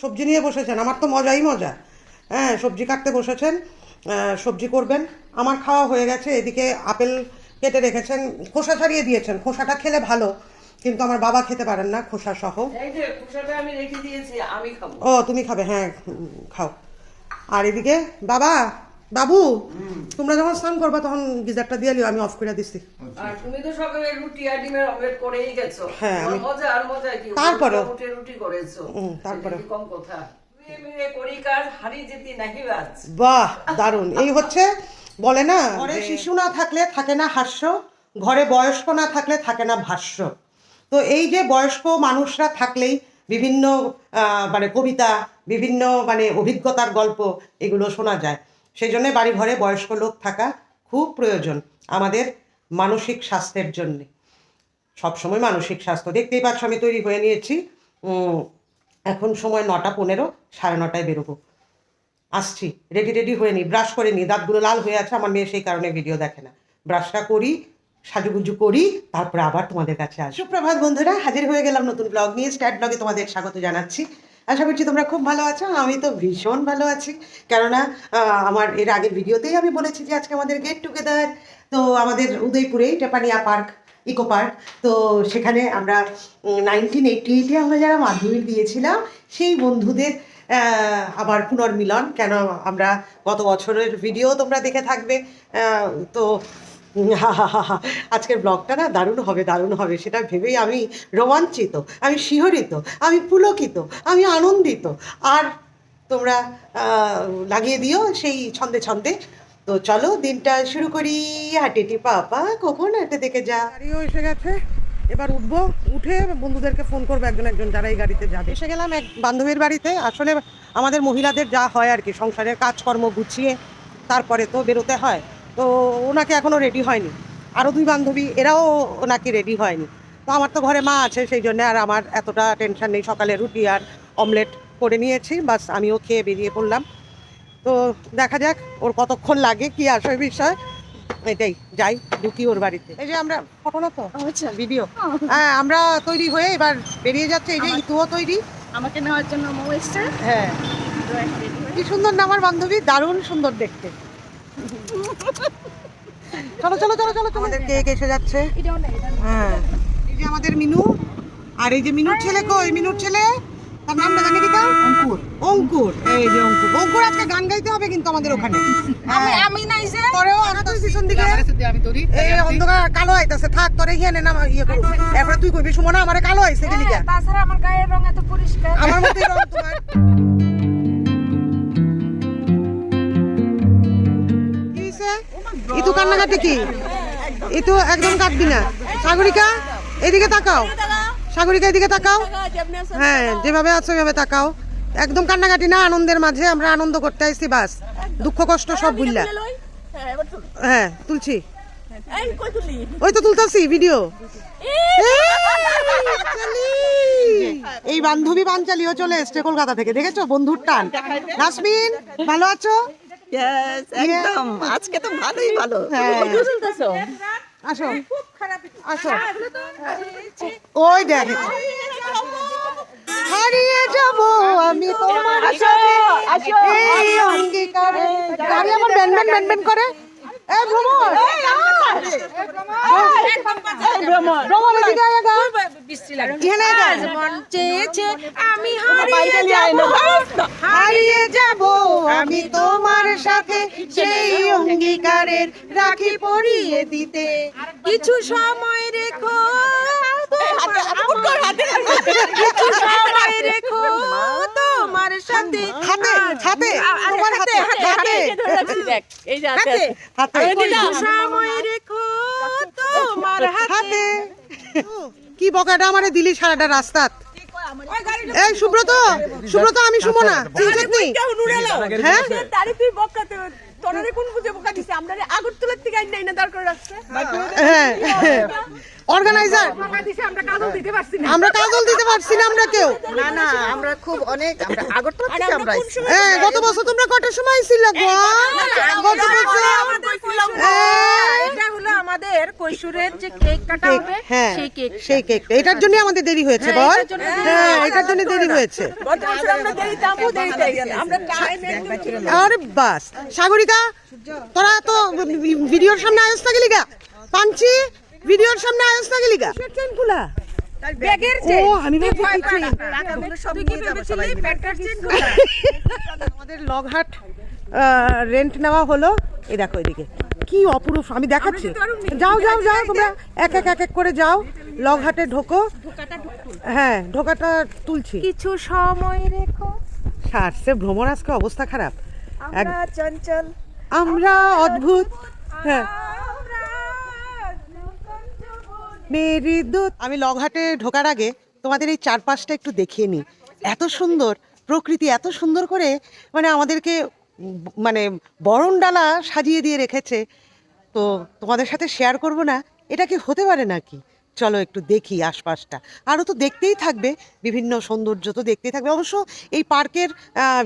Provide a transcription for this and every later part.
সবজি নিয়ে বসেছেন আমার তো মজাই মজা। হ্যাঁ সবজি কাটতে বসেছেন সবজি করবেন। আমার খাওয়া হয়ে গেছে এদিকে আপেল কেটে রেখেছেন খোসা ছাড়িয়ে দিয়েছেন খোসাটা খেলে ভালো কিন্তু আমার বাবা খেতে পারেন না খোসা সহ। ও তুমি খাবে হ্যাঁ খাও। আর এদিকে বাবা বাবু তোমরা যখন স্নান করবা তখন গিজারটা দিয়ে লিও আমি অফ করে দিচ্ছি। আর তুমি তো সকালে রুটি আর ডিমের অমলেট করেই গেছো। হ্যাঁ, আমি- মজা আর মজা কি? তারপরেও। উঠে রুটি করেছ। কি কম কথা? মিলে মিলে করি কাজ হারিয়ে যেতে নাহি বাজ। বাহ দারুণ। এই হচ্ছে বলে না ঘরে শিশু না থাকলে থাকে না হাস্য ঘরে বয়স্ক না থাকলে থাকে না ভাষ্য। তো এই যে বয়স্ক মানুষরা থাকলেই বিভিন্ন আহ, মানে কবিতা বিভিন্ন মানে অভিজ্ঞতার গল্প এগুলো শোনা যায়। সেই জন্যে বাড়ি ঘরে বয়স্ক লোক থাকা খুব প্রয়োজন আমাদের মানসিক স্বাস্থ্যের জন্যে। সবসময় মানসিক স্বাস্থ্য। দেখতেই পাচ্ছ আমি তৈরি হয়ে নিয়েছি। এখন সময় নটা পনেরো, সাড়ে নটায় বেরোবো। আসছি রেডি রেডি হয়ে নি। ব্রাশ করে নি। দাঁতগুলো লাল হয়ে আছে, আমার মেয়ে সেই কারণে ভিডিও দেখে না। ব্রাশটা করি, সাজুগুজু করি, তারপরে আবার তোমাদের কাছে আসি সুপ্রভাত বন্ধুরা, হাজির হয়ে গেলাম নতুন ব্লগ নিয়ে। স্ট্যাট ব্লগে তোমাদের স্বাগত জানাচ্ছি। আশা করছি তোমরা খুব ভালো আছো আমি তো ভীষণ ভালো আছি কেননা আমার এর আগের ভিডিওতেই আমি বলেছি যে আজকে আমাদের গেট টুগেদার তো আমাদের উদয়পুরেই টেপানিয়া পার্ক, ইকো পার্ক, তো সেখানে আমরা নাইনটিন এইটি এইটে আমরা যারা মাধ্যমিক দিয়েছিলাম, সেই বন্ধুদের আবার পুনর্মিলন কেন, আমরা গত বছরের ভিডিও তোমরা দেখে থাকবে তো। আজকের ব্লগটা না দারুণ হবে দারুণ হবে। সেটা ভেবেই আমি রোমাঞ্চিত আমি শিহরিত আমি পুলকিত আমি আনন্দিত। আর তোমরা লাগিয়ে দিও সেই ছন্দে ছন্দে। তো চলো দিনটা শুরু করি। হাটেটি পাপা কখন হাটে দেখে যা। গাড়িও এসে গেছে। এবার উঠবো। উঠে বন্ধুদেরকে ফোন করব একজন একজন যারা এই গাড়িতে যাবে। এসে গেলাম এক বান্ধবীর বাড়িতে। আসলে আমাদের মহিলাদের যা হয় আর কি সংসারের কাজকর্ম গুছিয়ে তারপরে তো বেরোতে হয়। তো ওনাকে এখনও রেডি হয়নি। আরও দুই বান্ধবী এরাও ওনাকে রেডি হয়নি। তো আমার তো ঘরে মা আছে সেই জন্য আর আমার এতটা টেনশন নেই। সকালে রুটি আর অমলেট করে নিয়েছি বাস আমিও খেয়ে বেরিয়ে পড়লাম। তো দেখা যাক ওর কতক্ষণ লাগে কি আসবে বিষয়। এটাই যাই ঢুকি ওর বাড়িতে। এই যে আমরা ফটো না তো? আচ্ছা ভিডিও হ্যাঁ আমরা তৈরি হয়ে এবার বেরিয়ে যাচ্ছে। এই যে ইতুও তৈরি। আমাকে নেওয়ার জন্য মৌ এসছে। হ্যাঁ। হয়ে- কি সুন্দর না আমার বান্ধবী দারুণ সুন্দর দেখতে। চলো চলো চলো চলো আমাদের কেক এসে যাচ্ছে। হ্যাঁ। এই যে আমাদের মিনু আর এই যে মিনুর ছেলে কই? মিনুর ছেলে? তার নামটা জানি কি তার? অঙ্কুর। অঙ্কুর। এই যে অঙ্কুর। অঙ্কুর আজকে গান গাইতে হবে কিন্তু আমাদের ওখানে। আমি হ্যাঁ। আমি নাই যে। পরেও আসতেছি পিছন দিকে। এই অন্ধকার কালো আইতাছে। থাক তোরে হিয়ানে না ইয়ে করু এরপরে তুই কইবি সুমনা আমারে কালো আইছে গেলি হ্যাঁ, তাছাড়া আমার গায়ের রং এত পরিষ্কার। আমার মতোই রং তোমার। কান্নাকাটি কি? এ তো একদম কাটবি না। সাগরিকা এদিকে তাকাও। সাগরিকা এদিকে তাকাও। হ্যাঁ যেভাবে আছো ওইভাবে তাকাও। একদম কান্নাকাটি না আনন্দের মাঝে আমরা আনন্দ করতে আইছি বাস। দুঃখ কষ্ট সব বুঝলা হ্যাঁ তুলছি। ওই তো তুলতাছি ভিডিও। এই বান্ধবী পাঞ্চালিও চলে এসছে কলকাতা থেকে দেখেছ? বন্ধুর টান। নাসমিন ভালো আছো? একদম। আজকে তো ভালোই ভালো। হ্যাঁ। আসো। আসো। ওই দেখ। হারিয়ে যাব আমি তোমার সাথে এই অঙ্গীকারে গাড়ি আমার ব্যান ব্যান ব্যান ব্যান করে। এ ভ্রমণ আমি হারিয়ে যাব। আমি তোমার সাথে সেই অঙ্গীকারের রাখি পরিয়ে দিতে। কিছু সময় রেখো। কিছু সময় রেখো হাতে হাতে তোমার হাতে হাতে হাতে হাতে। সময় রেখো তোমার হাতে হাতে। কি বকাটা আমারে দিলি সারাটা রাস্তাত? এই সুব্রত সুব্রত আমি সুমনা চিনছিস নি হ্যাঁ? তারিফি বকাতে তোরারে কোন বুঝে বকা দিছে? আমরা আগরতলার থেকে আইন নাই না দাঁড় করে রাখছে হ্যাঁ। অর্গানাইজার আমরা কাজল দিতে পারছি না। আমরা কেউ। না না আমরা খুব অনেক আমরা আগরতলা থেকে আমরা হ্যাঁ গত বছর তোমরা কটার সময় ছিল গো? গত বছর এই, এটা হলো আমাদের কৈশোরের যে কেক কাটা হবে হ্যাঁ সেই কেক সেই কেকটা এটার জন্য আমাদের দেরি হয়েছে বল। হ্যাঁ এটার জন্য দেরি হয়েছে। গত বছর আমরা দেরিতে আমু দেরিতে গেল আমরা টাইমে আরে বাস। সাগরিকা তোরা তো ভিডিওর সামনে আয়স না গেলি গা। পাঞ্চি ভিডিওর সামনে আয়স না গেলি গা? খুলা? ব্যাগের ও আমি ভাবছি আমাদের লগহাট রেন্ট নেওয়া হলো। এই দেখো এদিকে। কি অপরূপ আমি দেখাচ্ছি। যাও যাও যাও তোমরা। এক এক এক এক করে যাও। লগহাটে ঢোকো। হ্যাঁ ঢোকাটা তুলছি। কিছু সময় রেখো। সারছে ভ্রমণ আজকে অবস্থা খারাপ। আমরা চঞ্চল আমরা অদ্ভুত। হ্যাঁ। মেরি আমি লগহাটে ঢোকার আগে তোমাদের এই চারপাশটা একটু দেখিয়ে নিই। এত সুন্দর প্রকৃতি, এত সুন্দর করে মানে আমাদেরকে মানে বরণ ডালা সাজিয়ে দিয়ে রেখেছে। তো তোমাদের সাথে শেয়ার করব না, এটা কি হতে পারে নাকি? চলো একটু দেখি আশপাশটা। আরও তো দেখতেই থাকবে, বিভিন্ন সৌন্দর্য তো দেখতেই থাকবে। অবশ্য এই পার্কের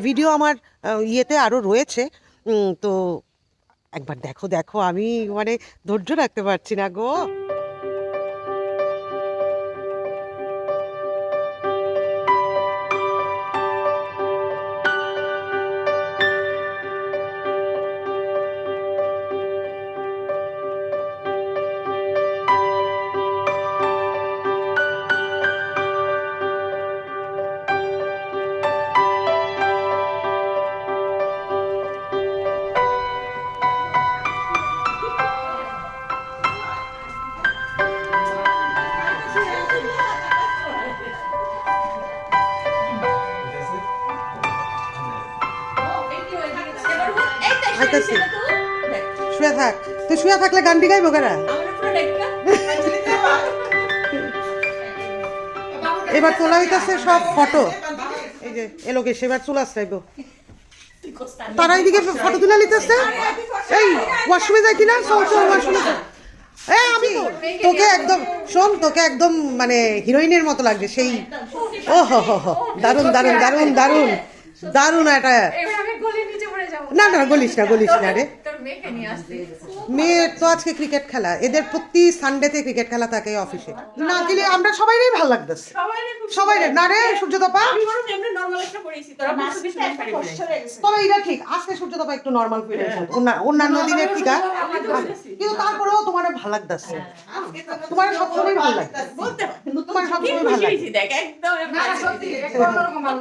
ভিডিও আমার ইয়েতে আরও রয়েছে। তো একবার দেখো দেখো, আমি মানে ধৈর্য রাখতে পারছি না গো। শুয়ে থাকলে গানটি গাইবো কারা? এবার তোলা হইতাছে সব ফটো। এই যে এলোকে সেবার চুল আসরাইবো তারা এইদিকে ফটো তুলে নিতেছে। এই ওয়াশরুমে যাইতি না চল চল ওয়াশরুমে এই আমি তোকে একদম শোন তোকে একদম মানে হিরোইনের মতো লাগছে সেই ও হো হো হো দারুণ দারুণ দারুণ দারুণ দারুণ এটা না না গলিস না গলিস না রে। মেয়ের তো আজকে ক্রিকেট খেলা। এদের প্রতি সানডেতে ক্রিকেট খেলা থাকে অফিসে না দিলে আমরা সবাইরই ভালো লাগতেছে। সবাই রে না রে সূর্যতপা? তবে এটা ঠিক আজকে সূর্যতপা একটু নর্মাল অন্যান্য দিনের ঠিক আছে কিন্তু তারপরেও তোমার ভালো লাগতেছে। তোমার সবসময় ভালো লাগছে তোমার সবসময় ভালো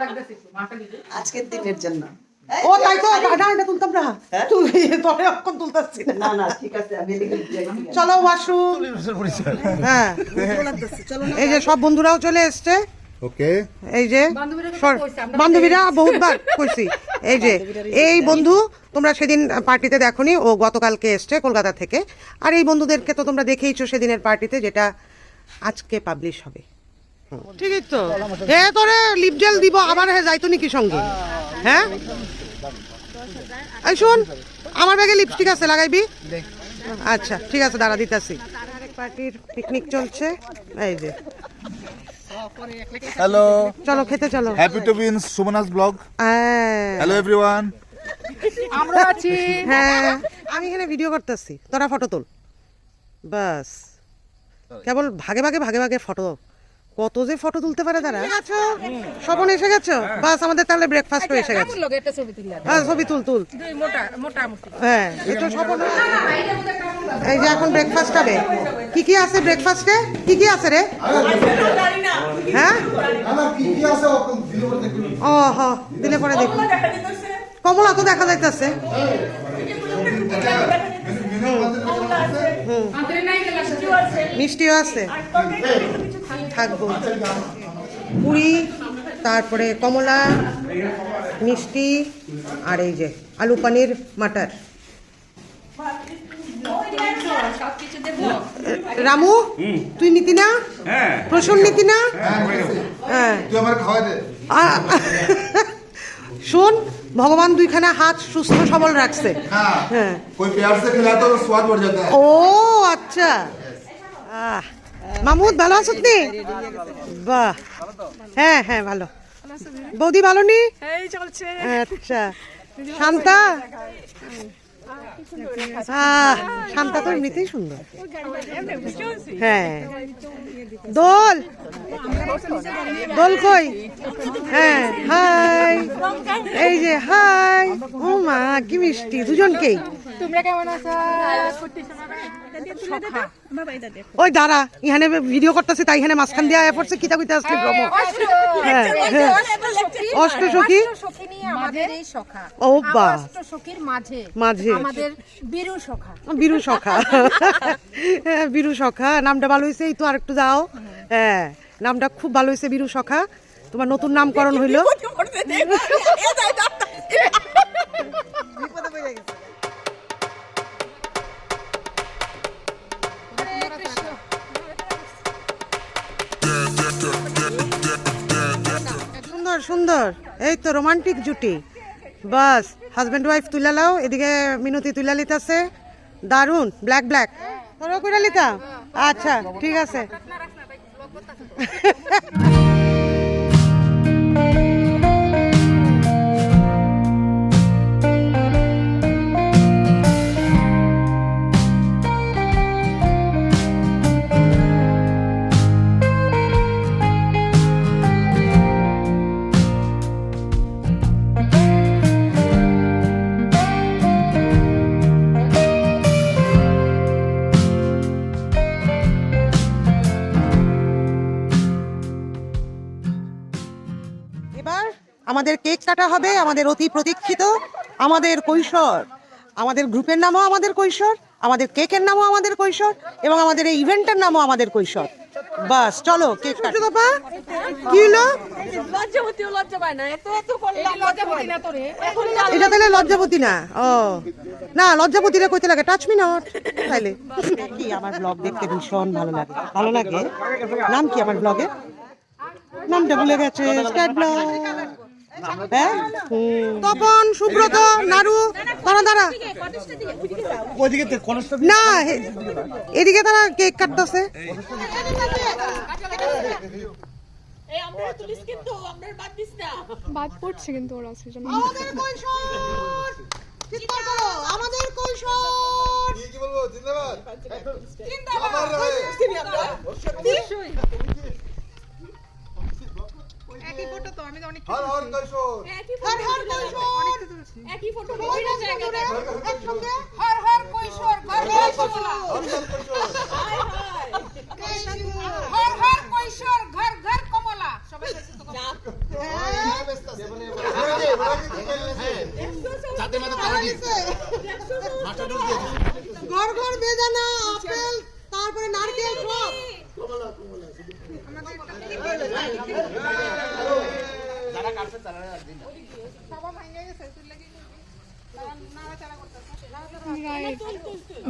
লাগছে আজকের দিনের জন্য। ও তাই তো না এটা তুলতাম না। তুই তবে অক্ষণ তুলতাছি। না না ঠিক আছে আমি চলো ওয়াশরুম হ্যাঁ। এই যে সব বন্ধুরাও চলে এসছে। ওকে। এই যে বান্ধবীরা বহুতবার কইছি। এই যে এই বন্ধু তোমরা সেদিন পার্টিতে দেখোনি ও গতকালকে এসছে কলকাতা থেকে। আর এই বন্ধুদেরকে তো তোমরা দেখেইছো সেদিনের পার্টিতে যেটা আজকে পাবলিশ হবে। ঠিকই তো। এ তোরে লিপ জেল দিব আবার হ্যাঁ যাইতো নাকি সঙ্গে? হ্যাঁ এই শোন আমার ব্যাগে লিপস্টিক আছে লাগাইবি? আচ্ছা ঠিক আছে দাঁড়া দিতাছি। আরেক পার্টির পিকনিক চলছে। এই যে। হ্যালো চলো খেতে চলো। Happy to be in Sumana's blog হ্যাঁ। হ্যালো এভরিওয়ান আমরা আছি। হ্যাঁ। আমি এখানে ভিডিও করতেছি। তোরা ফটো তোল। বাস। কেবল ভাগে ভাগে ভাগে ভাগে ফটো কত যে ফটো তুলতে পারে তারা? আছো? স্বপন এসে গেছো? বাস আমাদের তাহলে ব্রেকফাস্ট এসে গেছে। হ্যাঁ ছবি তুল তুল। দুই মোটা মোটামুটি হ্যাঁ এটা স্বপন। এই যে এখন ব্রেকফাস্ট হবে। কি কি আছে ব্রেকফাস্টে কি কি আছে রে? হ্যাঁ? ও হ দিলে পরে দেখি। কমলা তো দেখা যাইতেছে। মিষ্টিও আছে। থাকব। পুরি তারপরে কমলা মিষ্টি আর এই যে আলু পানির মাটার। রামু তুই নিতি না? প্রসন্ন নিতি না? হ্যাঁ, হ্যাঁ। শোন ভগবান দুইখানা হাত সুস্থ সবল রাখছে। হ্যাঁ। ও আচ্ছা। আহ। মামুদ ভালো আছো তুমি? বাহ। হ্যাঁ হ্যাঁ ভালো। বৌদি ভালো নি? আচ্ছা। শান্তা? শান্তা তো এমনিতেই সুন্দর। হ্যাঁ। দোল? দোল কই? হ্যাঁ হাই। এই যে হাই। ও মা কি মিষ্টি। দুজনকেই। তোমরা কেমন আছো? ওই দাঁড়া ইহানে ভিডিও করতেছে তাই এখানে মাঝখান দিয়ে আয়া পড়ছে কিতা কইতে আসছে ব্রহ্ম হ্যাঁ হ্যাঁ অষ্ট সখী সখী আমাদের এই সখা ও বা সখীর মাঝে মাঝে আমাদের বীরু সখা বীরু সখা হ্যাঁ বীরু সখা নামটা ভালো হয়েছে এই তো আর একটু যাও হ্যাঁ নামটা খুব ভালো হয়েছে বীরু সখা তোমার নতুন নামকরণ হইল সুন্দর। এই তো রোমান্টিক জুটি। বাস হাজব্যান্ড ওয়াইফ তুলে লাও এদিকে মিনতি তুলে লিতাছে দারুণ ব্ল্যাক ব্ল্যাক করে লিতা আচ্ছা ঠিক আছে। কেক কাটা হবে আমাদের অতি প্রতীক্ষিত আমাদের কৈশোর। আমাদের গ্রুপের নামও আমাদের কৈশোর আমাদের কেকের নামও আমাদের কৈশোর এবং আমাদের এই ইভেন্টের নামও আমাদের কৈশোর। বাস চলো কেক কাটো। বাবা কি হলো? লজ্জাবতীও লজ্জা পায় না এত এত করলাম লজ্জাবতী না। তোরে। এটা তাহলে লজ্জাবতী না? ও। না লজ্জাবতী রে কইতে লাগে টাচ মি নট তাইলে। কি আমার ব্লগ দেখতে ভীষণ ভালো লাগে। ভালো লাগে? নাম কি আমার ব্লগে নামটা ভুলে গেছে স্ক্যাট ব্লগ হ্যাঁ? তপন সুব্রত নারু তারা দাঁড়া। না হে- এদিকে তারা কেক কাটতেছে। বাদ পড়ছে কিন্তু ওরা সেজন্য। আমাদের কৈশোর চিৎকার করো আমাদের কৈশোর। কি বলব? জিন্দাবাদ। একই ফটো তো আমি অনেক হর হর কৈশোর। একই হর হর কৈশোর! একই ফটো নাচবে বন্ধুরা, একসঙ্গে। হর হর কৈশোর ঘর ঘর কমলা হর হর কৈশোর। হর হর কৈশোর ঘর ঘর কমলা। সবাই কাছে তো কমলা। ঘর ঘর বেদানা আপেল তারপরে নারকেল সব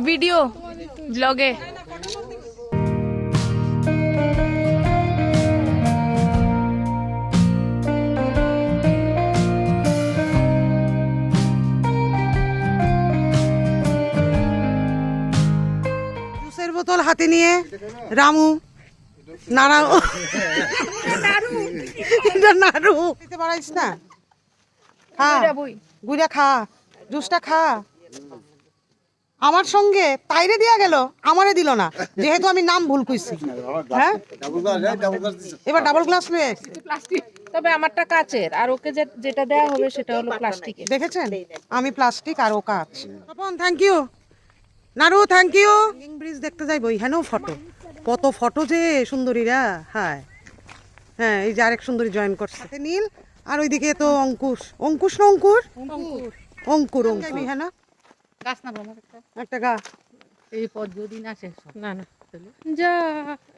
ভিডিও ব্লগে জুসের বোতল হাতে নিয়ে রামু নাড়া নাড়ু দিতে পারাইস না? খা। গুইরা খা। জুসটা খা। আমার সঙ্গে তাইরে দিয়া গেল আমারে দিল না। যেহেতু আমি নাম ভুল কইছি। হ্যাঁ? এবার ডাবল গ্লাস আইছি। প্লাস্টিক তবে আমারটা কাচের আর ওকে যেটা দেয়া হবে সেটা হলো প্লাস্টিকের দেখেছেন? আমি প্লাস্টিক আর ও কাজ Tapan thank you Naru thank you bridge দেখতে যাইবো এখানেও ফটো কত ফটো যে সুন্দরীরা। হায়। হ্যাঁ এই যে আরেক সুন্দরী জয়েন করছে। নীল আর ওইদিকে তো অঙ্কুশ। অঙ্কুশ না অঙ্কুর। অঙ্কুর অঙ্কুর। হ্যাঁ না? গাছ না আমার একটা। একটা গা। এই পদ যদি না শেষ না না যা।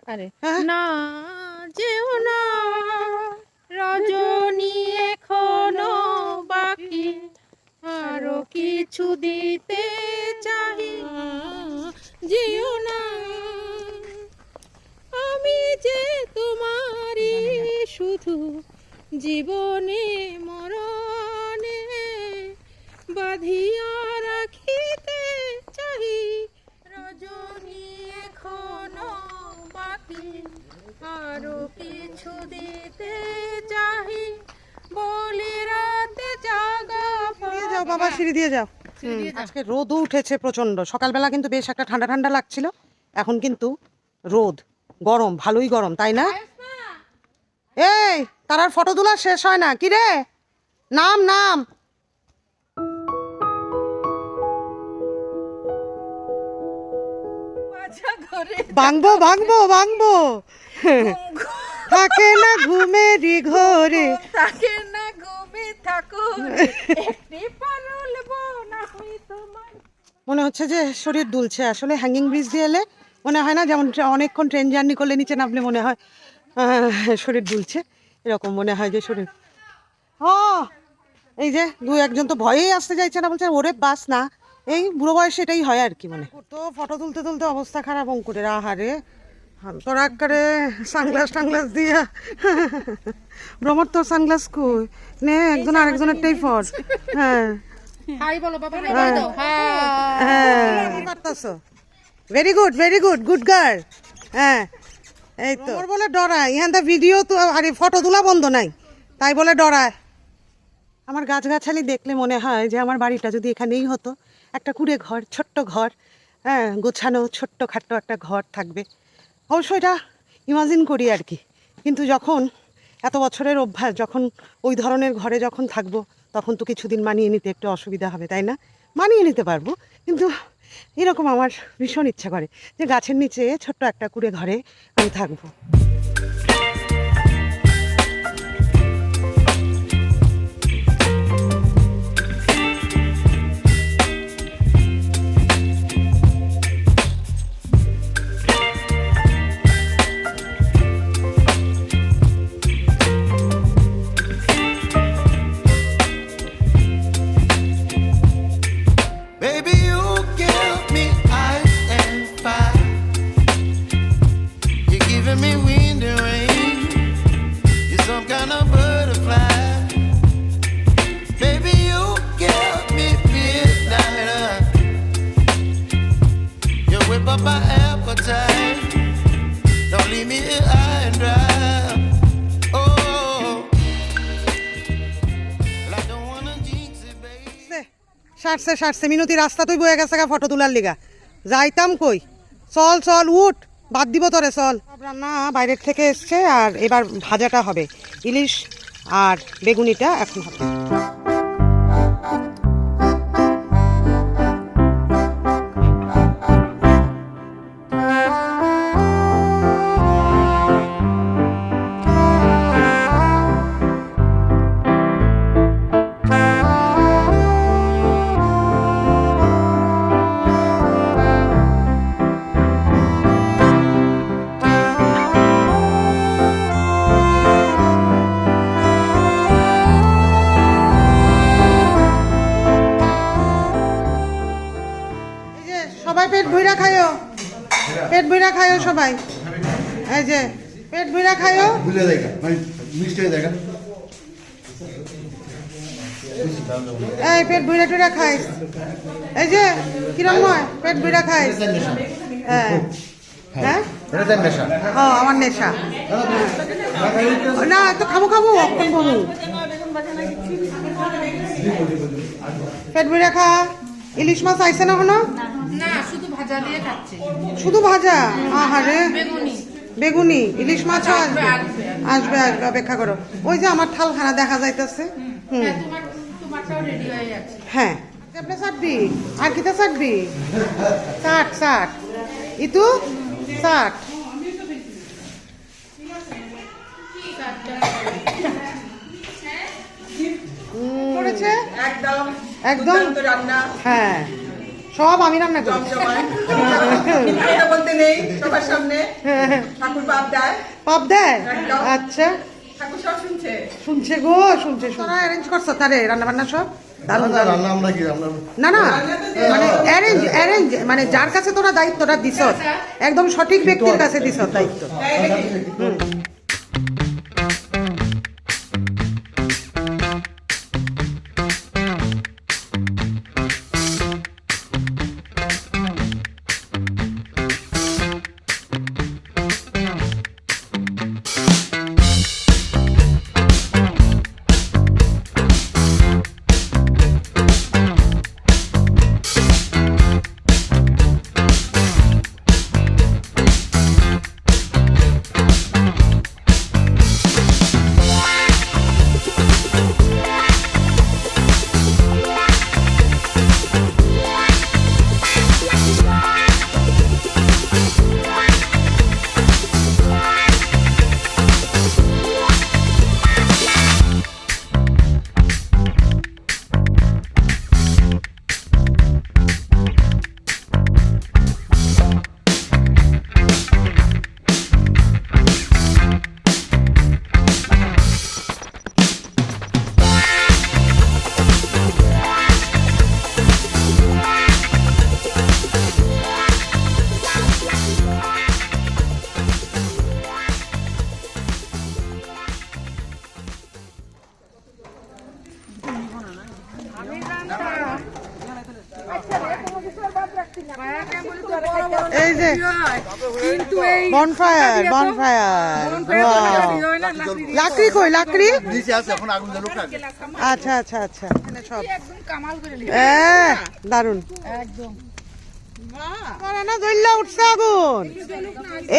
আরে হ্যাঁ? না যেও না। রজনী এখনও বাকি। আরও কিছু দিতে চাই। যেও না। আমি যে তোমারই শুধু জীবনে মরণে বাঁধিয়া কিছু দিতে চাহি বলি রাতে জাগা দিয়ে যাও বাবা সিঁড়ি দিয়ে যাও। আজকে রোদও উঠেছে প্রচণ্ড সকালবেলা কিন্তু বেশ একটা ঠান্ডা ঠান্ডা লাগছিল এখন কিন্তু রোদ গরম ভালোই গরম তাই না? এই তার আর ফটো তোলা শেষ হয় না কি রে? নাম নাম। ভাঙবো ভাঙবো ভাঙবো। থাকে না ঘুমেরই ঘরে। থাকে না ঘুমে থাকো। একটি পারল না হই তোমার। মনে হচ্ছে যে শরীর দুলছে। আসলে হ্যাঙ্গিং ব্রিজ দিয়ে এলে মনে হয় না যেমন অনেকক্ষণ ট্রেন জার্নি করলে নিচে নামলে মনে হয় শরীর দুলছে। এরকম মনে হয় যে শরীর। ও এই যে দু একজন তো ভয়েই আসতে চাইছে না বলছে ওরে বাস না। এই বুড়ো বয়সে এটাই হয় আর কি মানে। তো ফটো তুলতে তুলতে অবস্থা খারাপ অঙ্কুরের। আহারে। তোর সানগ্লাস টানগ্লাস দিয়া। ভ্রমর তোর সানগ্লাস কই? নে একজন আরেকজনেরটাই ফর হ্যাঁ। হাই বলো বাবা হাই দাও হ্যাঁ। পারতাছো very good very good good girl হ্যাঁ। এই তো। ওর বলে ডরায়। ইহান তো ভিডিও তো আরে ফটো তোলা বন্ধ নাই। তাই বলে ডরায়। আমার গাছগাছালি দেখলে মনে হয় যে আমার বাড়িটা যদি এখানেই হতো একটা কুড়ে ঘর ছোট্ট ঘর হ্যাঁ গোছানো ছোট্ট খাট্ট একটা ঘর থাকবে। অবশ্য এটা ইমাজিন করি আর কি। কিন্তু যখন এত বছরের অভ্যাস, যখন ওই ধরনের ঘরে যখন থাকব, তখন তো কিছুদিন মানিয়ে নিতে একটু অসুবিধা হবে, তাই না? মানিয়ে নিতে পারব। কিন্তু এরকম আমার ভীষণ ইচ্ছা করে যে গাছের নিচে ছোট্ট একটা কুড়ে ঘরে আমি থাকব। সারছে সারছে। মিনতি রাস্তা তুই বয়ে গেছে ফটো তোলার লিগা। যাইতাম কই? চল চল, উঠ। বাদ দিব তোরে, চল। রান্না বাইরের থেকে এসছে, আর এবার ভাজাটা হবে। ইলিশ আর বেগুনিটা এখন হবে। দেখা মানে মিষ্টি দেখা। এই পেট ভইরা টুইরা খাইস। এই যে কিরম হয়? পেট ভইরা খাইস? হ্যাঁ। হ্যাঁ। ও আমার নেশা। না তো খাব খাব অক্ষণ খাব পেট ভইরা খা। ইলিশ মাছ আইসে না হলো না শুধু ভাজা দিয়ে খাচ্ছে। শুধু ভাজা? আহারে। বেগুনি। ইলিশ মাছ আসবে। আসবে আসবে অপেক্ষা করো। ওই যে আমার থালখানা দেখা যাইতেছে। হুম তোমার তোমারটাও রেডি হয়ে হ্যাঁ। আপনি চাটবি? আর কিতা চাটবি? চাট চাট। ইতু? চাট। করেছে একদম। একদম? রান্না। হ্যাঁ। সব আমি রান্না করি। বলতে নেই সবার সামনে। ঠাকুর বাপ দেয়। পাপ দেয়? আচ্ছা। ঠাকুর সব শুনছে। শুনছে গো শুনছে অ্যারেঞ্জ করছ তারে রান্না বান্না সব? দারুণ দারুণ। রান্না আমরা কি আমরা না না। মানে অ্যারেঞ্জ অ্যারেঞ্জ মানে যার কাছে তোরা দায়িত্বটা একদম সঠিক ব্যক্তির কাছে দিছ। দায়িত্ব। বনফায়ার বনফায়ার লাকড়ি কই লাকড়ি নিচে আছে এখন আগুন জ্বালো আচ্ছা আচ্ছা আচ্ছা এখানে সব একদম কামাল করে এ, দারুণ এবার উঠছে আগুন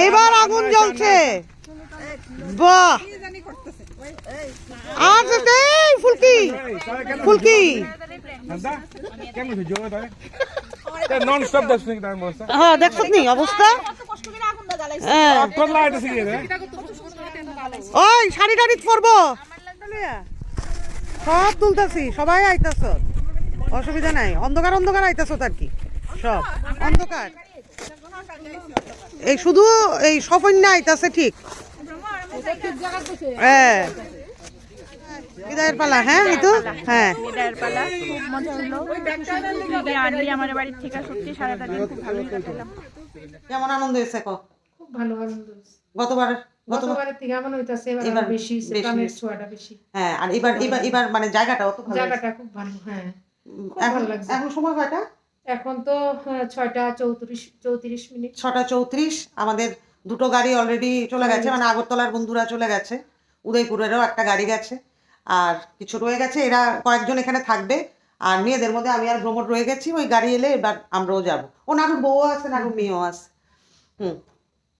এইবার আগুন জ্বলছে বাহ আর ফুলকি ফুলকি হ্যাঁ দেখছ নি অবস্থা ওই শাড়ি টাড়ি পরবো। সব তুলতেছি সবাই আইতাছ। অসুবিধা নাই অন্ধকার অন্ধকার আইতাছ আর কি। সব অন্ধকার। এই শুধু এই সফন্য আইতাছে ঠিক। হ্যাঁ। বিদায়ের পালা হ্যাঁ এই তো হ্যাঁ। বিদায়ের পালা খুব মজা হলো আনলি আমার বাড়ির থেকে সত্যি সারাটা দিন খুব ভালোই কাটালাম। কেমন আনন্দ হয়েছে ক? ভালো আনন্দ গতবার গতবার গতবারের থেকে এমন হইতাছে এবার এবার বেশি বেশি। প্রাণের ছোঁয়াটা বেশি। হ্যাঁ আর এবার এবার এবার মানে ভালো জায়গাটা খুব ভালো হ্যাঁ। এখন এখন সময় কয়টা? এখন তো হ্যাঁ, ছয়টা চৌত্রিশ চৌত্রিশ মিনিট। ছটা চৌত্রিশ। আমাদের দুটো গাড়ি অলরেডি চলে গেছে। মানে আগরতলার বন্ধুরা চলে গেছে। উদয়পুরেরও একটা গাড়ি গেছে। আর কিছু রয়ে গেছে। এরা কয়েকজন এখানে থাকবে। আর মেয়েদের মধ্যে আমি আর ভ্রমণ রয়ে গেছি। ওই গাড়ি এলে এবার আমরাও যাব। ও নাড়ুর বউ আছে নাড়ুর মেয়েও আছে। হুম।